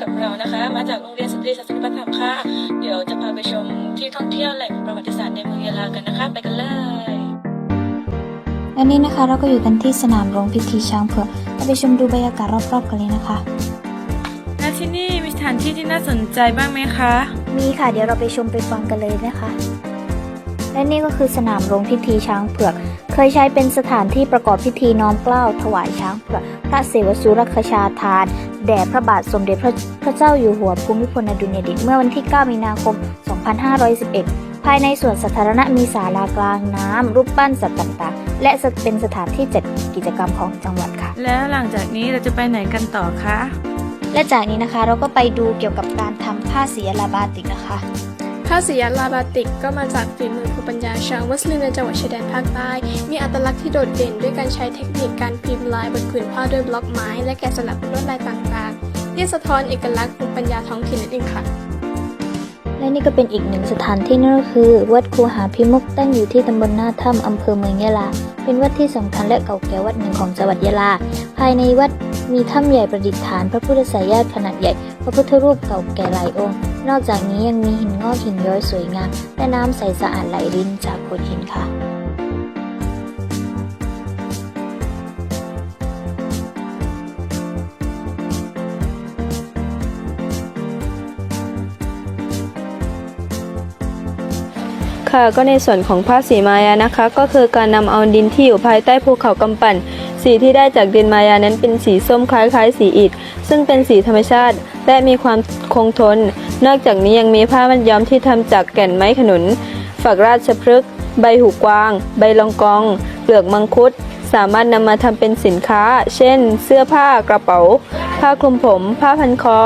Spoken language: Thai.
กับเรานะคะ มาจากโรงเรียนสตรีศาสนปฐมค่ะ เดี๋ยวจะพาไปชมที่ท่องเที่ยวแหล่งประวัติศาสตร์ในเมืองยะลากันนะคะ ไปกันเลยและนี่นะคะเราก็อยู่กันที่สนามโรงพิธีช้างเผือกเราไปชมดูบรรยากาศรอบๆกันเลยนะคะและที่นี่มีสถานที่ที่น่าสนใจบ้างไหมคะ มีค่ะ เดี๋ยวเราไปชมไปฟังกันเลยนะคะ และนี่ก็คือสนามโรงพิธีช้างเผือก เคยใช้เป็นสถานที่ประกอบพิธีน้อมเกล้าถวายช้างเผือกพระเสวสุรคชาทาน แด่พระบาทสมเด็จพระพระเจ้าอยู่หัวภูมิพลอดุลยเดชเมื่อวันที่ 9 มีนาคม 2511 ภายในสวนสาธารณะมีศาลากลางน้ำรูปปั้นสัตว์ต่างๆ และเป็นสถานที่จัดกิจกรรมของจังหวัดค่ะ แล้วหลังจากนี้เราจะไปไหนกันต่อคะและจากนี้นะคะเราก็ไปดูเกี่ยวกับการทำผ้าสีลาบาติกนะคะผ้าสียันลาบาติกก็มาจากฝีมือภูมิ ปัญญาชาววัสลินในจังหวัดชายแดนภาคใต้ มีอัตลักษณ์ที่โดดเด่นด้วยการใช้เทคนิคการพิมพ์ลายบนผืนผ้าด้วยบล็อกไม้ และแกะสลักลวดลายต่างๆ ที่สะท้อนเอกลักษณ์ภูมิปัญญาท้องถิ่นนั่นเองค่ะ และนี่ก็เป็นอีกหนึ่งสถานที่นั่นก็คือ วัดคูหาพิมุกตั้งอยู่ที่ตำบลหน้าถ้ำอำเภอเมืองยะลา เป็นวัดที่สำคัญและเก่าแก่วัดหนึ่งของจังหวัดยะลา ภายในวัดมีถ้ำใหญ่ประดิษฐาน พระพุทธสายญาติขนาดใหญ่ พระพุทธรูปเก่าแก่หลายองค์ นอกจากนี้ยังมีหินงอกหินย้อยสวยงามและน้ำใสสะอาดไหลรินจากโขดหินค่ะค่ะก็ในส่วนของผ้าสีมายานะคะ ก็คือการนำเอาดินที่อยู่ภายใต้ภูเขากำปั่น สีที่ได้จากดินมายานั้นเป็นสีส้มคล้ายๆ สีอิฐ ซึ่งเป็นสีธรรมชาติ และมีความคงทน นอกจากนี้ยังมีผ้ามัดย้อมที่ทำจากแก่นไม้ขนุน ฝักราชพฤกษ์ใบหูกวาง ใบลองกอง เปลือกมังคุด สามารถนำมาทำเป็นสินค้า เช่น เสื้อผ้ากระเป๋า ผ้าคลุมผม ผ้าพันคอ